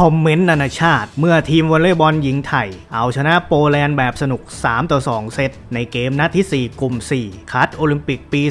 คอมเมนต์นานาชาติ เมื่อทีมวอลเลย์บอลหญิงไทย เอาชนะโปแลนด์แบบสนุก 3 ต่อ 2 เซต ในเกมนัดที่ 4 กลุ่ม 4 คัดโอลิมปิกปี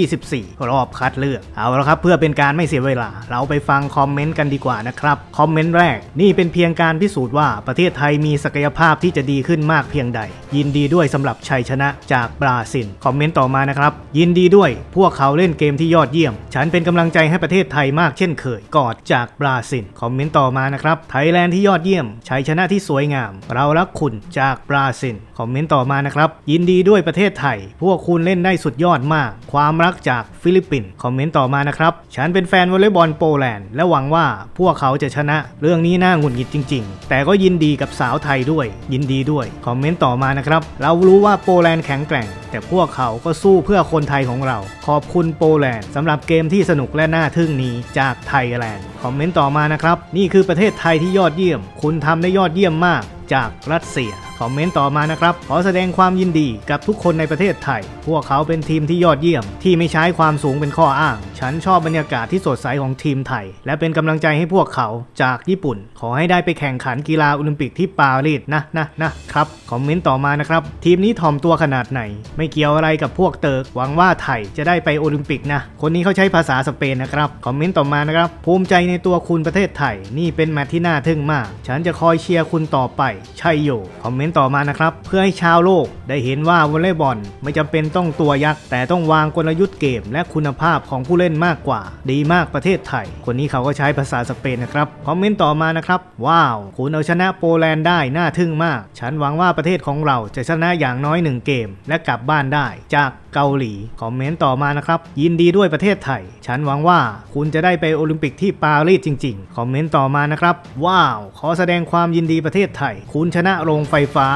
2024 รอบคัดเลือก เอาละครับ เพื่อเป็นการไม่เสียเวลา เราไปฟังคอมเมนต์กันดีกว่านะครับ คอมเมนต์แรก นี่เป็นเพียงการพิสูจน์ว่าประเทศไทยมีศักยภาพที่จะดีขึ้นมากเพียงใด ยินดีด้วยสำหรับชัยชนะจากบราซิล คอมเมนต์ต่อมานะครับ ยินดีด้วย พวกเขาเล่นเกมที่ยอดเยี่ยม ฉันเป็นกำลังใจให้ประเทศไทยมากเช่นเคย กอดจากบราซิล คอมเมนต์ต่อมานะครับไทยแลนด์ที่ยอดเยี่ยมชัยชนะที่สวยงาม เรารักคุณจากบราซิลคอมเมนต์ต่อมานะครับ ยินดีด้วยประเทศไทย พวกคุณเล่นได้สุดยอดมาก ความรักจากฟิลิปปินส์คอมเมนต์ต่อมานะครับ ฉันเป็นแฟนวอลเลย์บอลโปแลนด์และหวังว่าพวกเขาจะชนะ เรื่องนี้น่าหงุดหงิดจริง ๆ แต่ก็ยินดีกับสาวไทยด้วย ยินดีด้วยคอมเมนต์ต่อมานะครับ เรารู้ว่าโปแลนด์แข็งแกร่ง แต่พวกเขาก็สู้เพื่อคนไทยของเรา ขอบคุณโปแลนด์สำหรับเกมที่สนุกและน่าทึ่งนี้จากไทยแลนด์คอมเมนต์ต่อมานะครับ นี่คือประเทศไทยที่ยอดเยี่ยม คุณทำได้ยอดเยี่ยมมากจากรัสเซีย คอมเมนต์ต่อมานะครับ ขอแสดงความยินดีกับทุกคนในประเทศไทย พวกเขาเป็นทีมที่ยอดเยี่ยม ที่ไม่ใช้ความสูงเป็นข้ออ้าง ฉันชอบบรรยากาศที่สดใสของทีมไทย และเป็นกำลังใจให้พวกเขาจากญี่ปุ่น ขอให้ได้ไปแข่งขันกีฬาโอลิมปิกที่ปารีสนะนะนะครับคอมเมนต์ต่อมานะครับ ทีมนี้ถ่อมตัวขนาดไหน ไม่เกี่ยวอะไรกับพวกเติร์กหวังว่าไทยจะได้ไปโอลิมปิกนะคนนี้เขาใช้ภาษาสเปนนะครับคอมเมนต์ต่อมานะครับภูมิใจในตัวคุณประเทศไทย นี่เป็นแมตช์ที่น่าทึ่งมาก ฉันจะคอยเชียร์คุณต่อไปใช่โยคอมเมนนต์ต่อมานะครับ เพื่อให้ชาวโลกได้เห็นว่าวอลเลย์บอลไม่จำเป็นต้องตัวยักษ์ แต่ต้องวางกลยุทธ์เกม และคุณภาพของผู้เล่นมากกว่า ดีมากประเทศไทย คนนี้เขาก็ใช้ภาษาสเปนนะครับคอมเมนต์ต่อมานะครับ ว้าว คุณเอาชนะโปแลนด์ได้น่าทึ่งมาก ฉันหวังว่าประเทศของเราจะชนะอย่างน้อยหนึ่งเกม และกลับบ้านได้ จากเกาหลีคอมเมนต์ต่อมานะครับ ยินดีด้วยประเทศไทย ฉันหวังว่าคุณจะได้ไปโอลิมปิกที่ปารีสจริง ๆ คอมเมนต์ต่อมานะครับ ว้าว ขอแสดงความยินดีประเทศไทย คุณชนะโรงไฟฟ้า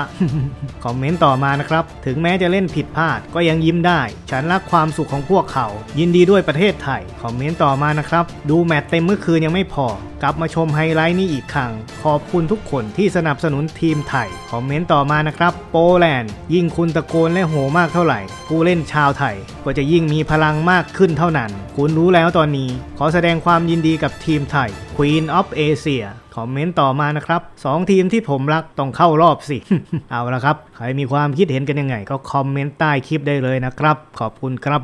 คอมเมนต์ต่อมานะครับ ถึงแม้จะเล่นผิดพลาดก็ยังยิ้มได้ ฉันรักความสุขของพวกเขา ยินดีด้วยประเทศไทย คอมเมนต์ต่อมานะครับ ดูแมตช์เต็มเมื่อคืนยังไม่พอ กลับมาชมไฮไลท์นี้อีกครั้ง ขอบคุณทุกคนที่สนับสนุนทีมไทย คอมเมนต์ต่อมานะครับ โปแลนด์ ยิ่งคุณตะโกนและโหมากเท่าไหร่ ผู้เล่นชาวไทย ก็จะยิ่งมีพลังมากขึ้นเท่านั้น คุณรู้แล้วตอนนี้ ขอแสดงความยินดีกับทีมไทย Queen of Asia คอมเมนต์ต่อมานะครับสองทีมที่ผมรักต้องเข้ารอบสิ เอาละครับ ใครมีความคิดเห็นกันยังไง ก็คอมเมนต์ใต้คลิปได้เลยนะครับ ขอบคุณครับ